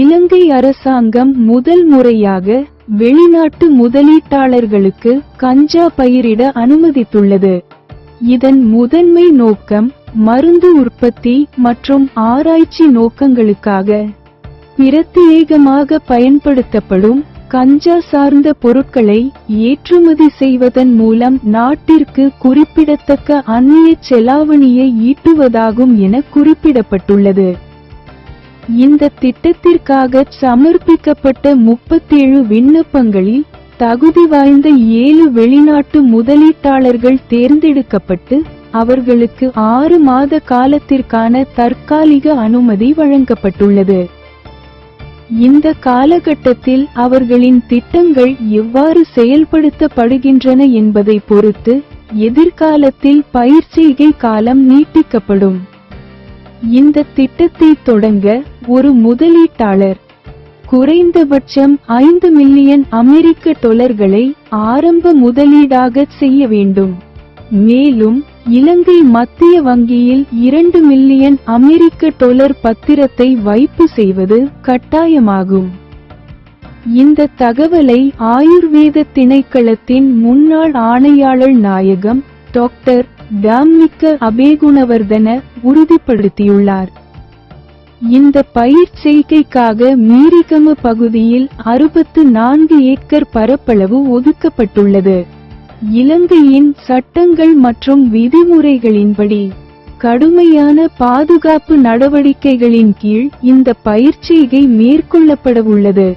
இலங்கை அரசாங்கம் முதல் முறையாக வெளிநாட்டு முதலீட்டாளர்களுக்கு கஞ்சா பயிரிட அனுமதித்துள்ளது. இதன் முதன்மை நோக்கம் மருந்து உற்பத்தி மற்றும் ஆராய்ச்சி நோக்கங்களுக்காக பிரத்யேகமாக பயன்படுத்தப்படும் கஞ்சா சார்ந்த பொருட்களை ஏற்றுமதி செய்வதன் மூலம் நாட்டிற்கு குறிப்பிடத்தக்க அந்நிய செலாவணியை ஈட்டுவதாகும் என குறிப்பிடப்பட்டுள்ளது. இந்த திட்டத்திற்காக சமர்ப்பிக்கப்பட்ட முப்பத்தேழு விண்ணப்பங்களில் தகுதி வாய்ந்த ஏழு வெளிநாட்டு முதலீட்டாளர்கள் தேர்ந்தெடுக்கப்பட்டு அவர்களுக்கு ஆறு மாத காலத்திற்கான தற்காலிக அனுமதி வழங்கப்பட்டுள்ளது. இந்த காலகட்டத்தில் அவர்களின் திட்டங்கள் எவ்வாறு செயல்படுத்தப்படுகின்றன என்பதை பொறுத்து எதிர்காலத்தில் பயிற்சிகை காலம் நீட்டிக்கப்படும். இந்த திட்டத்தை தொடங்க ஒரு முதலீட்டாளர். குறைந்தபட்சம் ஐந்து மில்லியன் அமெரிக்க டொலர்களை ஆரம்ப முதலீடாக செய்ய வேண்டும். மேலும் இலங்கை மத்திய வங்கியில் இரண்டு மில்லியன் அமெரிக்க டொலர் பத்திரத்தை வைப்பு செய்வது கட்டாயமாகும். இந்த தகவலை ஆயுர்வேத திணைக்களத்தின் முன்னாள் ஆணையாளர் நாயகம் டாக்டர் டாம்னிக்க அபேகுணவர்தன உறுதிப்படுத்தியுள்ளார். இந்த பயிர் செய்கைக்காக மீரிகம பகுதியில் அறுபத்து நான்கு ஏக்கர் பரப்பளவு ஒதுக்கப்பட்டுள்ளது. இலங்கையின் சட்டங்கள் மற்றும் விதிமுறைகளின்படி கடுமையான பாதுகாப்பு நடவடிக்கைகளின் கீழ் இந்த பயிர்ச்செய்கை மேற்கொள்ளப்படவுள்ளது.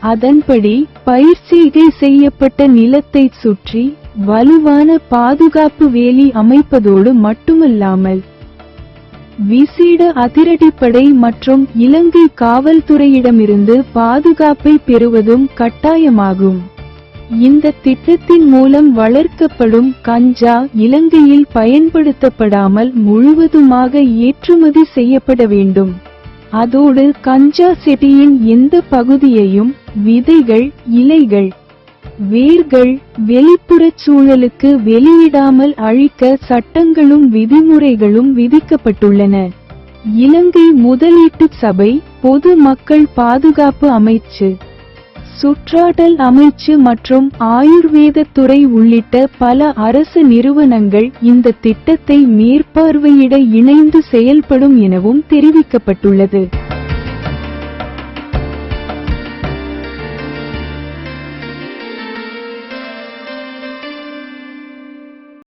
அதன்படி பயிர்ச்செய்கை செய்யப்பட்ட நிலத்தை சுற்றி வலுவான பாதுகாப்பு வேலி அமைப்பதோடு மட்டுமல்லாமல் விசேட அதிரடிப்படை மற்றும் இலங்கை காவல்துறையிடமிருந்து பாதுகாப்பை பெறுவதும் கட்டாயமாகும். இந்த திட்டத்தின் மூலம் வளர்க்கப்படும் கஞ்சா இலங்கையில் பயன்படுத்தப்படாமல் முழுவதுமாக ஏற்றுமதி செய்யப்பட வேண்டும். அதோடு கஞ்சா செடியின் எந்த பகுதியையும் விதைகள் இலைகள் வேர்கள் வெளிப்புறச் சூழலுக்கு வெளியிடாமல் அழிக்க சட்டங்களும் விதிமுறைகளும் விதிக்கப்பட்டுள்ளன. இலங்கை முதலீட்டு சபை பொது மக்கள் பாதுகாப்பு அமைச்சு சுற்றாடல் அமைச்சு மற்றும் ஆயுர்வேத துறை உள்ளிட்ட பல அரசு நிறுவனங்கள் இந்த திட்டத்தை மேற்பார்வையிட இணைந்து செயல்படும் எனவும் தெரிவிக்கப்பட்டுள்ளது.